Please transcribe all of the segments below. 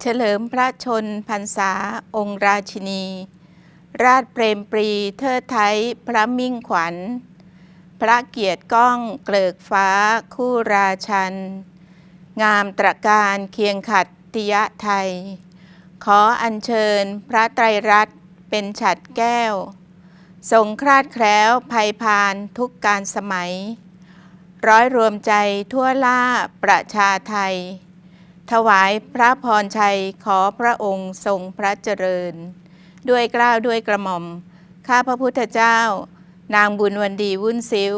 เฉลิมพระชนพรรษาองค์ราชินี ราชเปรมปรีเทิดไทยพระมิ่งขวัญ พระเกียรติก้องเกลิกฟ้าคู่ราชัน งามตระการเคียงขัดติยะไทย ขออัญเชิญพระไตรรัตน์เป็นฉัดแก้ว ทรงคลาดแคล้วภัยพานทุกการสมัย ร้อยรวมใจทั่วล่าประชาไทย ถวายพระพรชัยขอพระองค์ทรงพระเจริญ ด้วยเกล้าวด้วยกระหม่อม ข้าพระพุทธเจ้า นางบุญวันดีวุ่นซิ้ว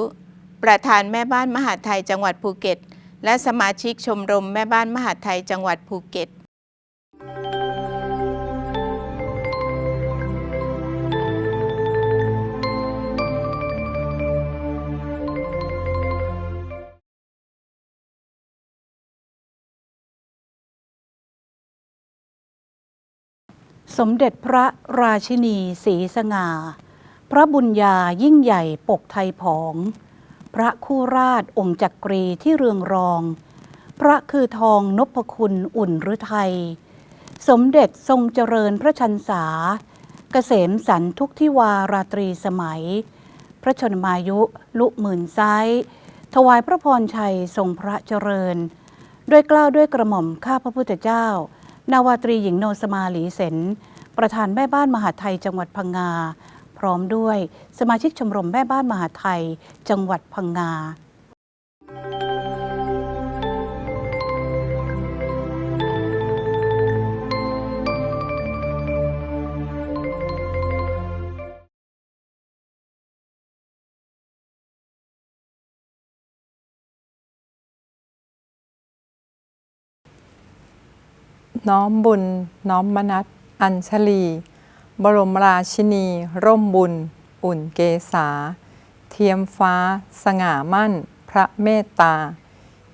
ประธานแม่บ้านมหาไทยจังหวัดภูเก็ต และสมาชิกชมรมแม่บ้านมหาไทยจังหวัดภูเก็ต สมเด็จพระราชินีศรีสง่า พระบุญญายิ่งใหญ่ปกไทยผอง พระคู่ราชองค์จักรีที่เรืองรอง พระคือทองนพคุณอุ่นฤทัย สมเด็จทรงเจริญพระชันษา เกษมสันทุกทิวาราตรีสมัย พระชนมายุลุหมื่นไซส์ถวายพระพรชัยทรงพระเจริญ ด้วยเกล้าวด้วยกระหม่อมข้าพระพุทธเจ้า นาวาตรีหญิงโนสมาหลีเสนประธานแม่บ้านมหาไทยจังหวัดพังงา พร้อมด้วยสมาชิกชมรมแม่บ้านมหาไทย จังหวัดพังงา น้อมบุญ น้อมมนัสอัญชลี บรมราชินี ร่มบุญ อุ่นเกษา เทียมฟ้า สง่ามั่น พระเมตตา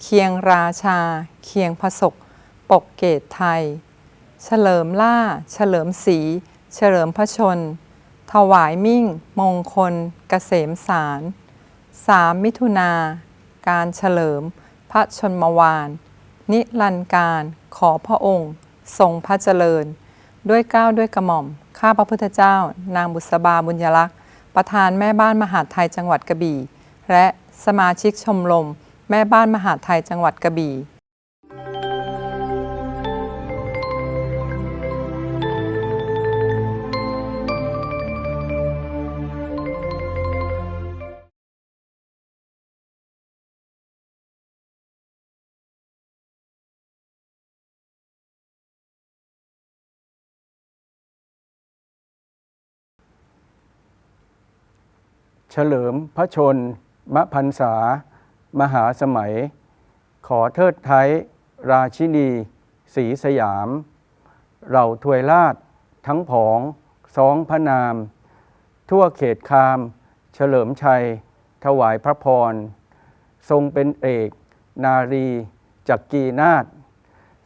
เคียงราชา เคียงพระศก ปกเกตไทย เฉลิมล่า เฉลิมศรีเฉลิมพระชน ถวายมิ่ง มงคลเกษมสารสามมิถุนา การเฉลิม พระชนมวาน นิรันดร์การขอพระองค์ ทรงพระเจริญ ด้วยเกล้าวด้วยกระหม่อม ข้าพระพุทธเจ้า นางบุษบาบุญยลักษ์ประธานแม่บ้านมหาดไทยจังหวัดกระบี่ และสมาชิกชมรม แม่บ้านมหาดไทยจังหวัดกระบี่ เฉลิมพระชนมพรรษามหาสมัย ขอเทิดไทยราชินีศรีสยาม เราถวยราชทั้งผองสองพระนาม ทั่วเขตคาม เฉลิมชัย ถวายพระพร ทรงเป็นเอก นารีจักกีนาถ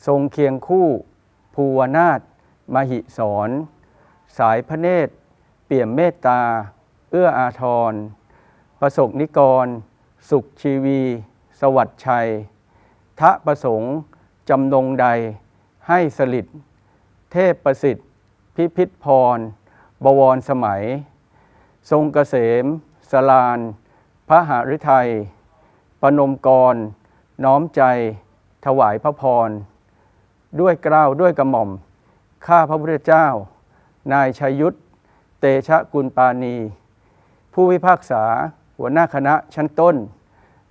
ทรงเคียงคู่ ภูวนาถมหิสร สายพระเนตร เปี่ยมเมตตา เอื้ออาทร ประสบนิกร สุขชีวี สวัสดิ์ชัย ทะประสงค์จำนงใด ให้สลิดเทพประสิทธิ์ พิพิธพร บวรสมัย ทรงเกษม สลาน พระหฤทัย ประนมกร น้อมใจ ถวายพระพร ด้วยเกล้าวด้วยกระหม่อม ข้าพระพุทธเจ้า นายชัยยุทธเตชะกุลปานี ผู้พิพากษา หัวหน้าคณะชั้นต้น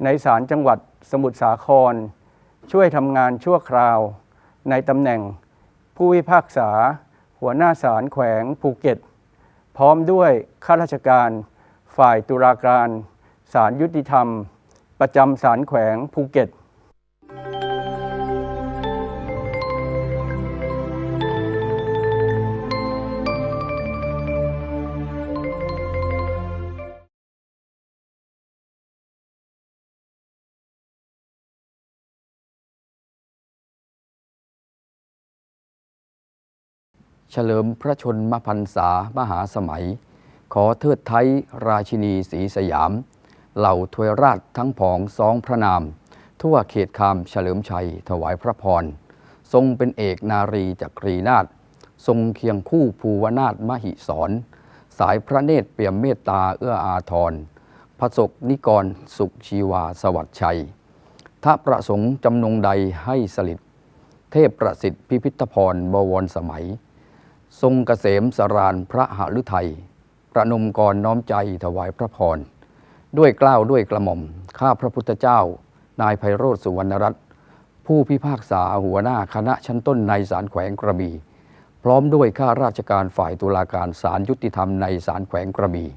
ในศาลจังหวัดสมุทรสาคร ช่วยทำงานชั่วคราว ในตำแหน่ง ผู้พิพากษา หัวหน้าศาลแขวงภูเก็ต พร้อมด้วยข้าราชการ ฝ่ายตุลาการศาลยุติธรรม ประจำศาลแขวงภูเก็ต เฉลิมพระชนมพรรษามหาสมัย ขอเทิดไทยราชินีศรีสยาม เหล่าทวยราชทั้งผองสองพระนาม ทั่วเขตคามเฉลิมชัยถวายพระพร ทรงเป็นเอกนารีจักรีนาถทรงเคียงคู่ภูวนาถมหิสร สายพระเนตรเปี่ยมเมตตาเอื้ออาทรพระศกนิกรสุขชีวาสวัสดิ์ชัย ถ้าประสงค์จำนงใดให้สลิดเทพประสิทธิพิพิธพรบวรสมัย ทรงเกษมสรานพระหฤทัยประนมกรน้อมใจถวายพระพร ด้วยเกล้าวด้วยกระหม่อม ข้าพระพุทธเจ้า นายไพโรธสุวรรณรัตน์ผู้พิพากษาหัวหน้าคณะชั้นต้นในศาลแขวงกระบี่ พร้อมด้วยข้าราชการฝ่ายตุลาการศาลยุติธรรมในศาลแขวงกระบี่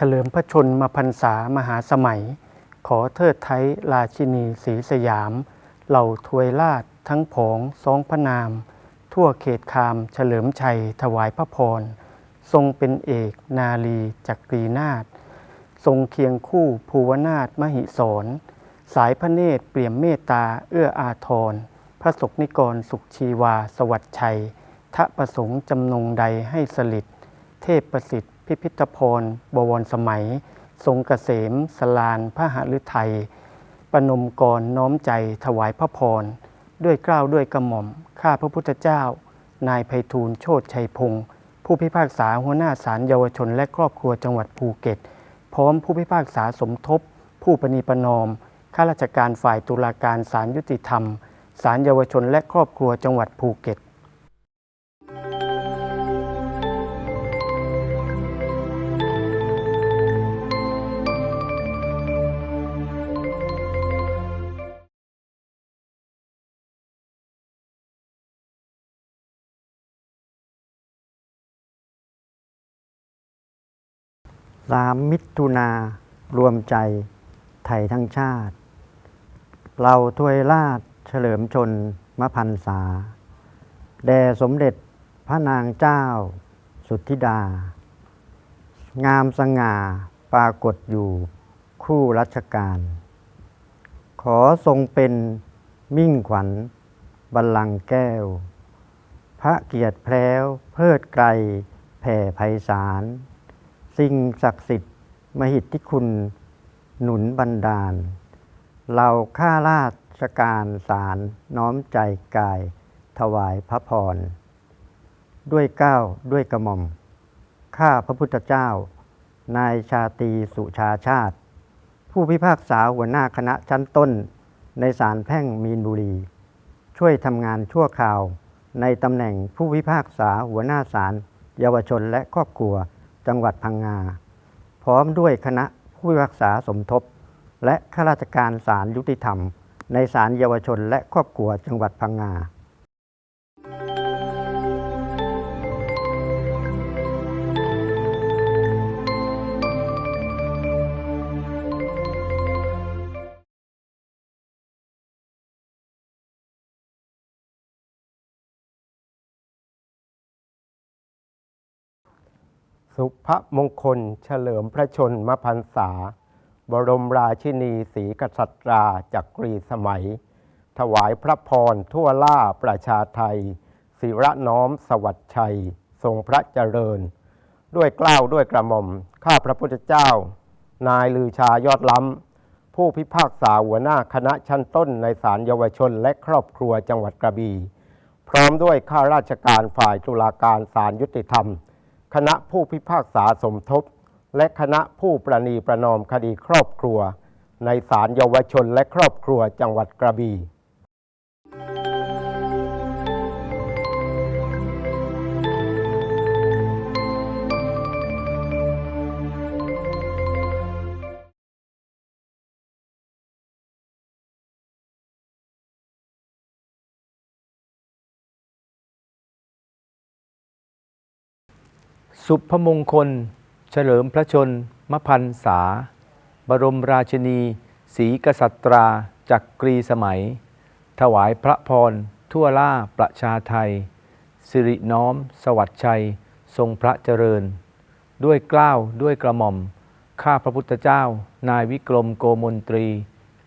เฉลิมพระชนมพรรษามหาสมัย ขอเทิดไทยราชินีศรีสยาม เหล่าทวยราชทั้งผองสองพระนาม ทั่วเขตคามเฉลิมชัยถวายพระพร ทรงเป็นเอกนาลีจักรีนาถทรงเคียงคู่ภูวนาถมหิศรสายพระเนตรเปี่ยมเมตตาเอื้ออาทร พระศกนิกรสุขชีวาสวัสดิ์ชัยทะประสงค์จำนงใดให้สลิดเทพประสิทธิ์ พิพิธพรบวรสมัย ทรงเกษมสลานพระหฤทัยปนมกรน้อมใจถวายพระพร ด้วยเกล้าวด้วยกระหม่อม ข้าพระพุทธเจ้า นายไพฑูรย์โชติชัยพงศ์ผู้พิพากษาหัวหน้าศาลเยาวชนและครอบครัวจังหวัดภูเก็ต พร้อมผู้พิพากษาสมทบ ผู้ปณีประนอม ข้าราชการฝ่ายตุลาการศาลยุติธรรมศาลเยาวชนและครอบครัวจังหวัดภูเก็ต สามมิถุนารวมใจไทยทั้งชาติ เราทวยราชเฉลิมชนมพันษา แด่สมเด็จพระนางเจ้า สุทธิดา งามสง่าปรากฏอยู่คู่รัชกาล ขอทรงเป็นมิ่งขวัญบัลลังก์แก้ว พระเกียรติแพล้วเพิดไกลแผ่ไพศาล สิ่งศักดิ์สิทธิ์ มหิทธิคุณหนุนบันดาล เราข้าราชการสารน้อมใจกาย ถวายพระพร ด้วยก้าวด้วยกระหม่อม ข้าพระพุทธเจ้า นายชาตีสุชาชาติ ผู้พิพากษาหัวหน้าคณะชั้นต้น ในศาลแพ่งมีนบุรี ช่วยทำงานชั่วคราว ในตำแหน่งผู้พิพากษาหัวหน้าศาลเยาวชนและครอบครัว จังหวัดพังงา พร้อมด้วยคณะผู้รักษาสมทบ และข้าราชการศาลยุติธรรม ในศาลเยาวชนและครอบครัวจังหวัดพังงา สุภมงคล เฉลิมพระชนมพรรษา บรมราชินีศรีกษัตราจักรีสมัย ถวายพระพรทั่วล่าประชาไทย ศิระน้อมสวัสดิ์ชัย ทรงพระเจริญ ด้วยเกล้าวด้วยกระหม่อม ข้าพระพุทธเจ้า นายลือชายอดล้ำ ผู้พิพากษาหัวหน้าคณะชั้นต้นในศาลเยาวชนและครอบครัวจังหวัดกระบี่พร้อมด้วยข้าราชการฝ่ายตุลาการศาลยุติธรรม คณะผู้พิพากษาสมทบ และคณะผู้ประนีประนอมคดีครอบครัว ในศาลเยาวชนและครอบครัวจังหวัดกระบี่ สุพมงคล เฉลิมพระชนมพันษา บรมราชินีศรีกษัตราจักกรีสมัย ถวายพระพร ทั่วล่าประชาไทย สิริน้อม สวัสดิ์ชัย ทรงพระเจริญ ด้วยเกล้าวด้วยกระหม่อม ข้าพระพุทธเจ้า นายวิกรมโกมนตรี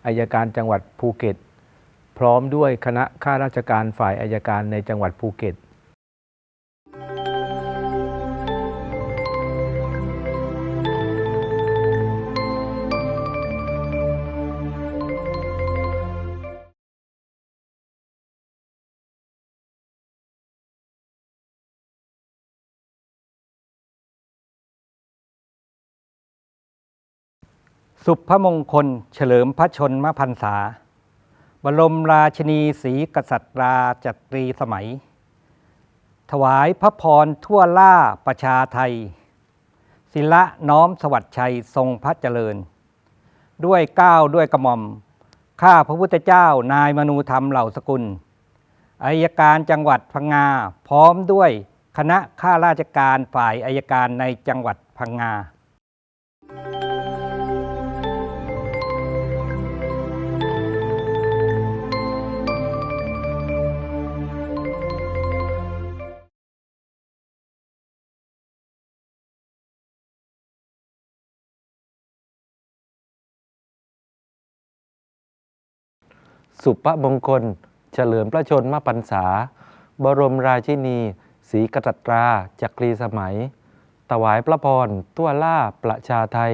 อายการจังหวัดภูเก็ต พร้อมด้วยคณะข้าราชการฝ่ายอายการในจังหวัดภูเก็ต สุภมงคล เฉลิมพระชนมพรรษา บรมราชินีศรีกษัตราจักรีสมัย ถวายพระพรทั่วล่าประชาไทย ศิละน้อมสวัสดิ์ชัยทรงพระเจริญ ด้วยเก้าวด้วยกระหม่อม ข้าพระพุทธเจ้านายมนูธรรมเหล่าสกุลอายการจังหวัดพังงา พร้อมด้วยคณะข้าราชการฝ่ายอายการในจังหวัดพังงา สุภมงคล เฉลิมพระชนมพรรษา บรมราชินีศรีกษัตราจักรีสมัย ถวายพระพรทั่วล่าประชาไทย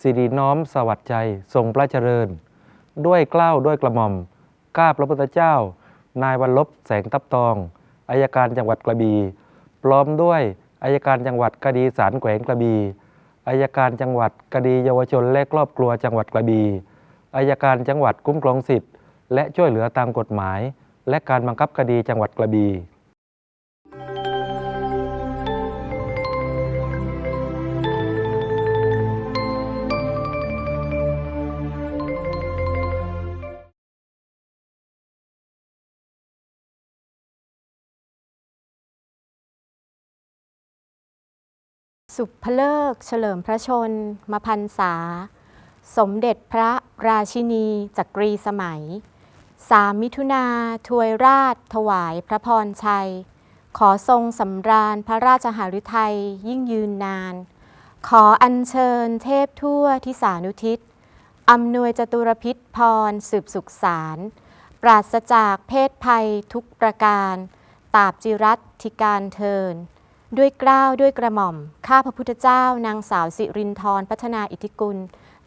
สิริน้อมสวัสดิ์ใจทรงพระเจริญ ด้วยเกล้าด้วยกระหม่อม ข้าพระพุทธเจ้า นายวันลบแสงทับตอง อายการจังหวัดกระบี่พร้อมด้วยอายการจังหวัดคดีสารแขวงกระบี่อายการจังหวัดคดีเยาวชนและครอบครัวจังหวัดกระบี่อายการจังหวัดคุ้มครองสิทธิ และช่วยเหลือตามกฎหมาย และการบังคับคดีจังหวัดกระบี่สุภเลิกเฉลิมพระชนมพรรษา สมเด็จพระราชินีจักรีสมัย สามมิถุนาถวยราช ถวายพระพรชัย ขอทรงสำราญพระราชหฤทัยยิ่งยืนนาน ขออัญเชิญเทพทั่วทิสานุทิศอำนวยจตุรพิษพรสืบสุขสารปราศจากเพศภัยทุกประการตราบจิรัตธิการเทิน ด้วยกล้าวด้วยกระหม่อม ข้าพระพุทธเจ้านางสาวสิรินทร์พัฒนาอิทธิกุล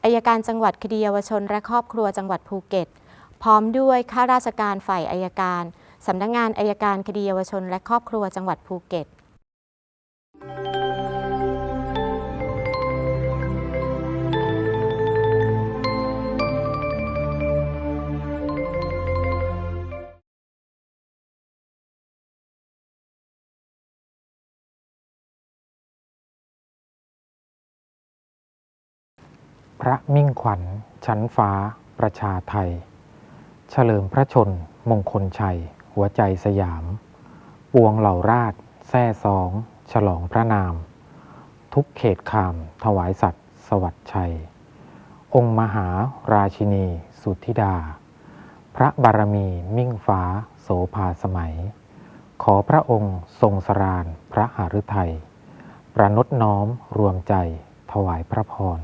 อายการจังหวัดคดีเยาวชนและครอบครัวจังหวัดภูเก็ต พร้อมด้วยข้าราชการฝ่ายอายการสำนักงงานอายการคดีเยาวชน และครอบครัวจังหวัดภูเก็ตพระมิ่งขวัญชั้นฟ้าประชาไทย เฉลิมพระชน มงคลชัย หัวใจสยาม ปวงเหล่าราชแท่สอง ฉลองพระนาม ทุกเขตขาม ถวายสัตว์ สวัสดิ์ชัย องค์มหาราชินี สุทธิดา พระบารมีมิ่งฟ้า โสภาสมัย ขอพระองค์ทรงสรานพระหฤทัย ประนตน้อมรวมใจ ถวายพระพร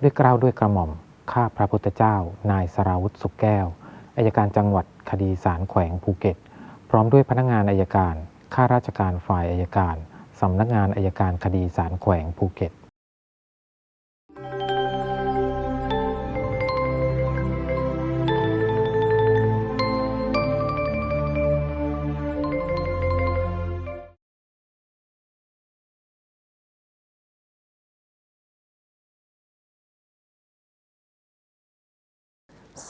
ด้วยเกล้าวด้วยกระหม่อม ข้าพระพุทธเจ้า นายสราวุธสุขแก้ว อายการจังหวัดคดีสารแขวงภูเก็ต พร้อมด้วยพนักงานอายการ ข้าราชการฝ่ายอายการ สำนักงานอายการคดีสารแขวงภูเก็ต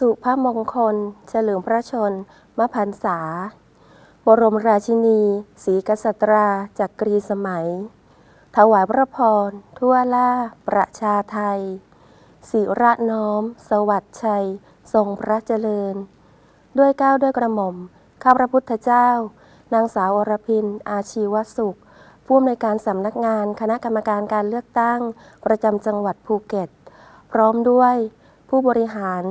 สุภมงคล เฉลิมพระชนมพรรษา บรมราชินีศรีกษัตราจักรีสมัย ถวายพระพร ทั่วล่าประชาไทยสิระน้อม สวัสดิ์ชัย ทรงพระเจริญ ด้วยก้าวด้วยกระหม่อม ข้าพระพุทธเจ้า นางสาวอรพิน อาชีวสุข ผู้อำนวยการสำนักงานคณะกรรมการการเลือกตั้ง ประจำจังหวัดภูเก็ต พร้อมด้วยผู้บริหาร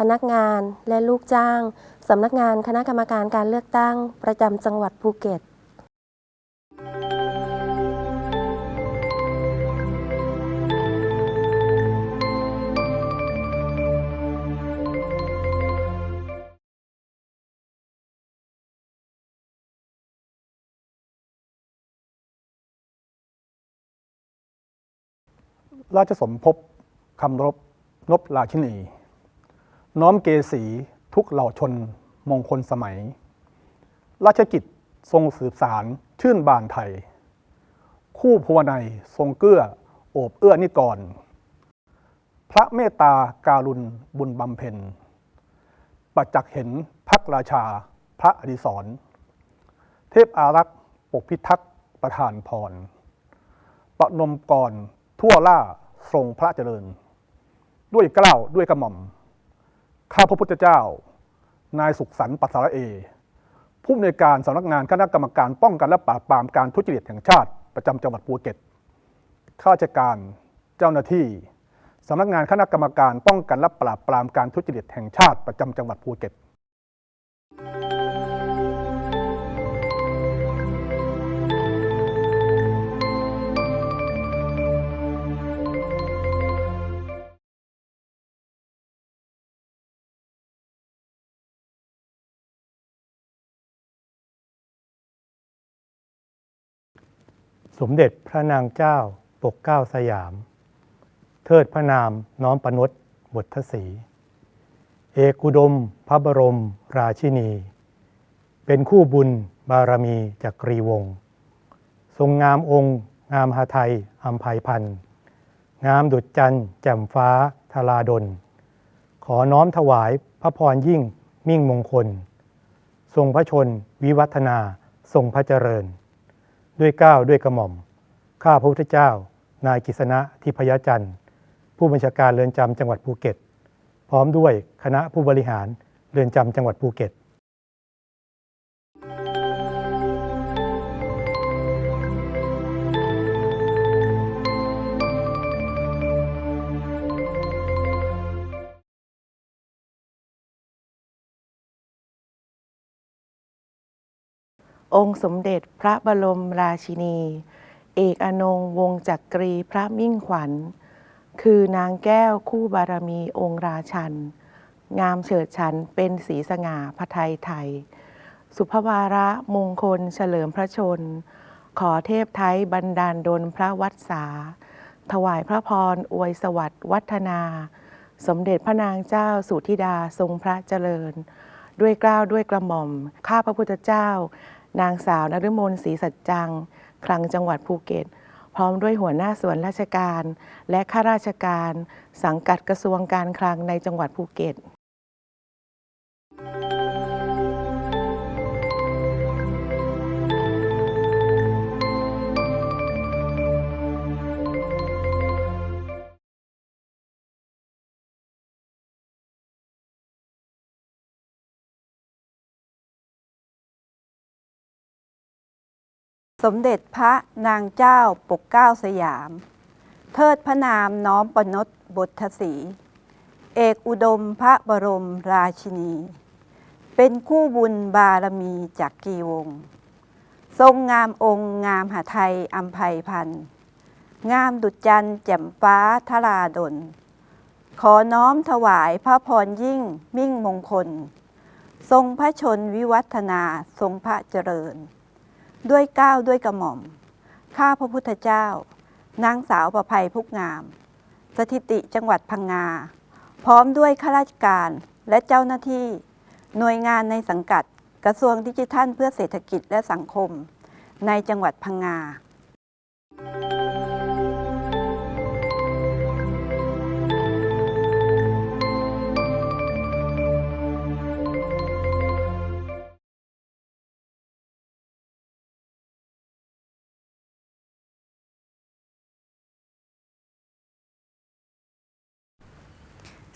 พนักงานและลูกจ้าง สำนักงานคณะกรรมการการเลือกตั้ง ประจำจังหวัดภูเก็ตราชสมภพคำรบนบราชินี น้อมเกษีทุกเหล่าชนมงคลสมัย ราชกิจทรงสืบสารชื่นบานไทย คู่พวนัยทรงเกื้อโอบเอื้อนิกร พระเมตตาการุณบุญบำเพ็ญ ประจักษ์เห็นพักราชาพระอดิศร เทพอารักษ์ปกพิทักษ์ประธานพร ประนมกรทั่วล่าทรงพระเจริญ ด้วยเกล้าวด้วยกระหม่อม ข้าพระพุทธเจ้า นายสุขสันต์ปัสสระเอ ผู้อำนวยการสำนักงานคณะกรรมการป้องกันและปราบปรามการทุจริตแห่งชาติประจำจังหวัดภูเก็ต ข้าราชการ เจ้าหน้าที่สำนักงานคณะกรรมการป้องกันและปราบปรามการทุจริตแห่งชาติประจำจังหวัดภูเก็ต สมเด็จพระนางเจ้าปกเกล้าสยาม เทิดพระนามน้อมประนดบททศรีเอกุดม พระบรมราชินี เป็นคู่บุญบารมีจากกรีวงศ์ทรงงามองค์ งามหาไทยอัมภัยพันธ์งามดุจจันทร์แจ่มฟ้าธาราดล ขอน้อมถวายพระพรยิ่งมิ่งมงคล ทรงพระชนวิวัฒนา ทรงพระเจริญ ด้วยก้าวด้วยกระหม่อม ข้าพระพุทธเจ้า นายกิษณะทิพยจันทร์ ผู้บัญชาการเรือนจำจังหวัดภูเก็ต พร้อมด้วยคณะผู้บริหารเรือนจำจังหวัดภูเก็ต องค์สมเด็จพระบรมราชินี เอกอนงวงจักรีพระมิ่งขวัญ คือนางแก้วคู่บารมีองค์ราชัน งามเฉิดฉันเป็นสีสง่าพระไทยไทย สุภวาระมงคลเฉลิมพระชน ขอเทพไทยบันดาลดลพระวัดสา ถวายพระพรอวยสวัสดิ์วัฒนา สมเด็จพระนางเจ้าสุธิดาทรงพระเจริญ ด้วยกล้าวด้วยกระหม่อม ข้าพระพุทธเจ้า นางสาวนฤมลศรีสัจจัง คลังจังหวัดภูเก็ต พร้อมด้วยหัวหน้าส่วนราชการ และข้าราชการ สังกัดกระทรวงการคลังในจังหวัดภูเก็ต สมเด็จพระนางเจ้าปกเกล้าสยาม เทิดพระนามน้อมปนดบทศรีเอกอุดมพระบรมราชินี เป็นคู่บุญบารมีจากกีวง ทรงงามองค์งามหาไทยอัมภัยพันธ์งามดุจจันแจ่มฟ้าทราดล ขอน้อมถวายพระพรยิ่งมิ่งมงคล ทรงพระชนวิวัฒนาทรงพระเจริญ ด้วยก้าวด้วยกระหม่อม ข้าพระพุทธเจ้า นางสาวประภัยพุกงาม สถิติจังหวัดพังงา พร้อมด้วยข้าราชการและเจ้าหน้าที่ หน่วยงานในสังกัดกระทรวงดิจิทัลเพื่อเศรษฐกิจและสังคม ในจังหวัดพังงา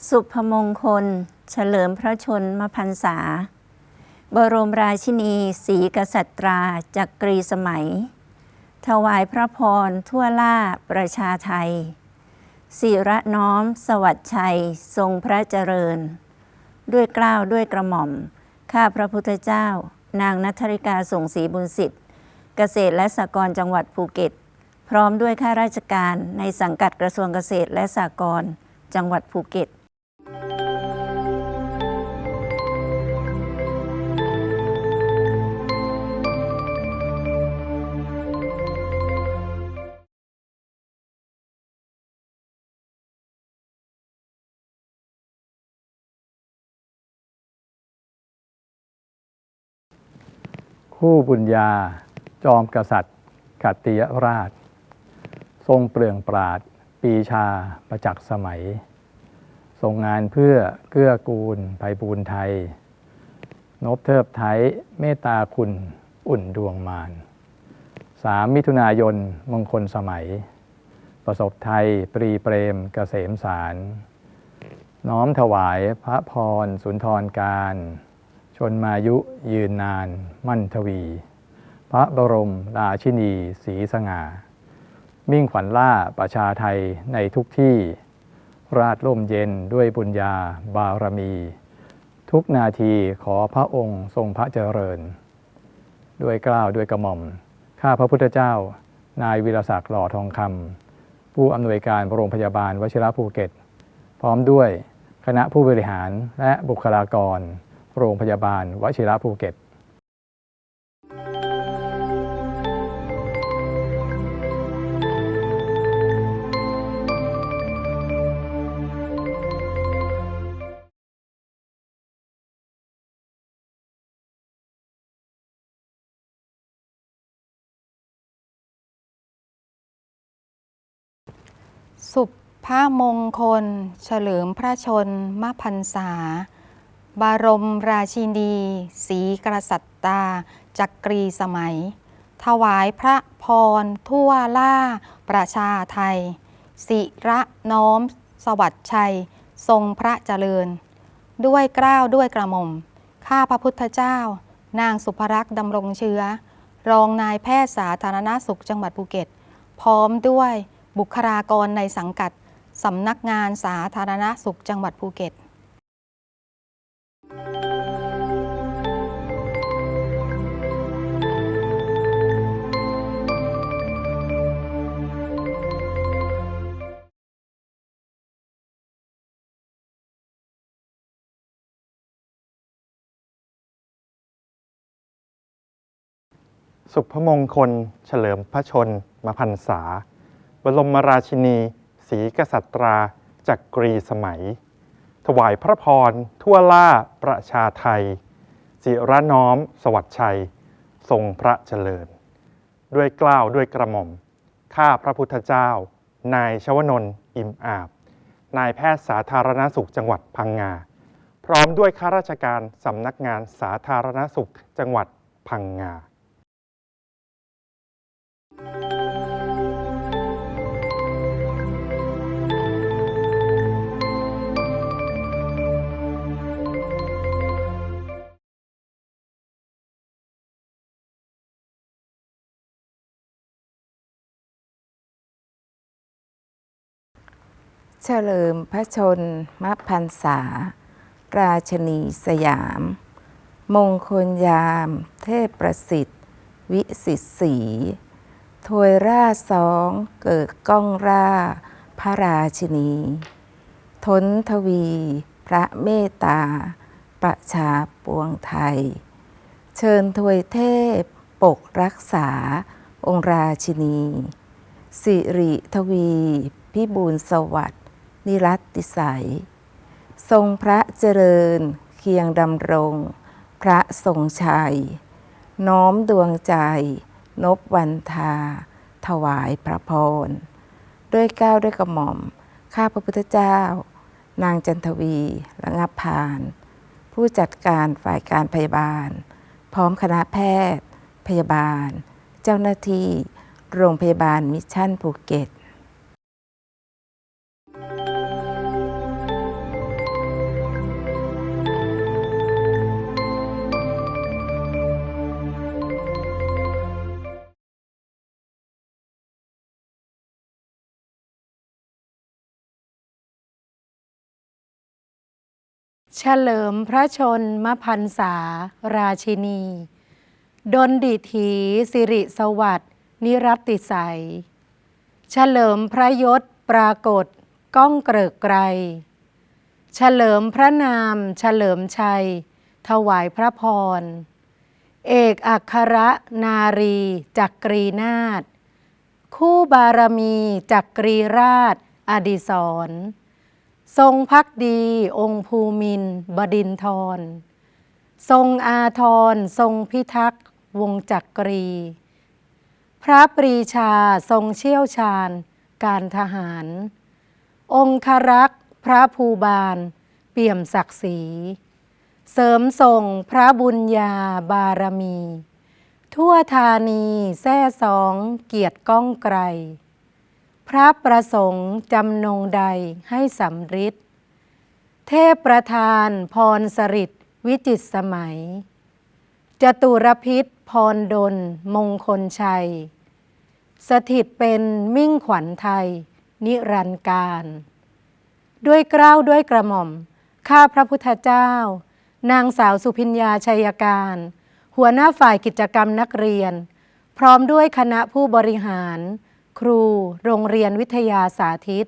สุพมงคล เฉลิมพระชนมพรรษา บรมราชินีศรีกษัตราจักรีสมัย ถวายพระพรทั่วล่าประชาไทยศิระน้อม สวัสดิ์ชัย ทรงพระเจริญ ด้วยกล้าวด้วยกระหม่อม ข้าพระพุทธเจ้า นางนัทริกาส่งศรีบุญสิทธิ์ เกษตรและสหกรณ์จังหวัดภูเก็ต พร้อมด้วยข้าราชการในสังกัดกระทรวงเกษตรและสหกรณ์จังหวัดภูเก็ต คู่บุญญา จอมกษัตริย์กัตติยราช ทรงเปลืองปราด ปีชาประจักษ์สมัย ทรงงานเพื่อเกื้อกูลไพบูรณ์ไทย นบเทิบไทยเมตตาคุณอุ่นดวงมานสามมิถุนายนมงคลสมัย ประสบไทยปรีเปรมเกษมสาร น้อมถวายพระพรสุนทรการ ชนมายุยืนนาน มั่นทวี พระบรมราชินีศรีสง่า มิ่งขวัญล่าประชาไทยในทุกที่ ราชร่มเย็นด้วยบุญญาบารมี ทุกนาทีขอพระองค์ทรงพระเจริญ ด้วยกล้าวด้วยกระหม่อม ข้าพระพุทธเจ้า นายวิรศักดิ์หล่อทองคำผู้อำนวยการโรงพยาบาลวชิระภูเก็ต พร้อมด้วยคณะผู้บริหารและบุคลากร โรงพยาบาลวชิระภูเก็ตสุภามงคล เฉลิมพระชนมพรรษา บารมราชินีศรีกษัตริาจักรีสมัย ถวายพระพร ทั่วล่า ประชาไทย สิระน้อม สวัสดิ์ชัย ทรงพระเจริญ ด้วยเกล้าวด้วยกระหม่อม ข้าพระพุทธเจ้า นางสุภรักษ์ดำรงเชื้อ รองนายแพทย์สาธารณสุขจังหวัดภูเก็ต พร้อมด้วยบุคลากรในสังกัดสำนักงานสาธารณสุขจังหวัดภูเก็ต สุพมงคล เฉลิมพระชนมพรรษา บรมราชินีศรีกษัตราจักรีสมัย ถวายพระพร ทั่วล่าประชาไทยจิระน้อม สวัสดิ์ชัย ทรงพระเจริญ ด้วยกล้าวด้วยกระหม่อม ข้าพระพุทธเจ้า นายชวนนท์อิมอาบ นายแพทย์สาธารณสุขจังหวัดพังงา พร้อมด้วยข้าราชการสำนักงานสาธารณสุขจังหวัดพังงา เฉลิมพระชนมพรรษา ราชนีสยาม มงคลยาม เทพประสิทธิ์ วิสิทธิศรี ถวยราสองเกิดก้องราพระราชินี ทนทวี พระเมตตา ประชาปวงไทย เชิญถวยเทพ ปกรักษา องค์ราชินี สิริทวี พิบูลสวัสดิ์นิรัตติสัย ทรงพระเจริญ เคียงดำรง พระทรงชัย น้อมดวงใจ นบวันทา ถวายพระพร ด้วยก้าวด้วยกระหม่อม ข้าพระพุทธเจ้า นางจันทวีระงับพาน ผู้จัดการฝ่ายการพยาบาล พร้อมคณะแพทย์ พยาบาล เจ้าหน้าที่ โรงพยาบาลมิชชั่นภูเก็ต เฉลิมพระชนมพรรษาราชินี ดนดิถีสิริสวัสดิ์นิรัติใสยเฉลิมพระยศปรากฏก้องเกริกไกร เฉลิมพระนาม เฉลิมชัย ถวายพระพร เอกอัครนารีจักรีนาถคู่บารมีจักรีราชอดิศร ทรงพักดีองค์ภูมินบดินทร ทรงอาทร ทรงพิทักษ์วงจักรี พระปรีชาทรงเชี่ยวชาญ การทหาร องครักษ์พระภูบาล เปี่ยมศักดิ์ศรี เสริมส่งพระบุญญาบารมี ทั่วธานีแท่สองเกียรติก้องไกร พระประสงค์จำนงใดให้สำริดเทพประธานพรสริตวิจิตรสมัย จตุรพิษพรดลมงคลชัย สถิตเป็นมิ่งขวัญไทย นิรันดร์การ ด้วยเกล้าวด้วยกระหม่อม ข้าพระพุทธเจ้า นางสาวสุพิญญาชัยการ หัวหน้าฝ่ายกิจกรรมนักเรียน พร้อมด้วยคณะผู้บริหาร ครู โรงเรียนวิทยาสาธิต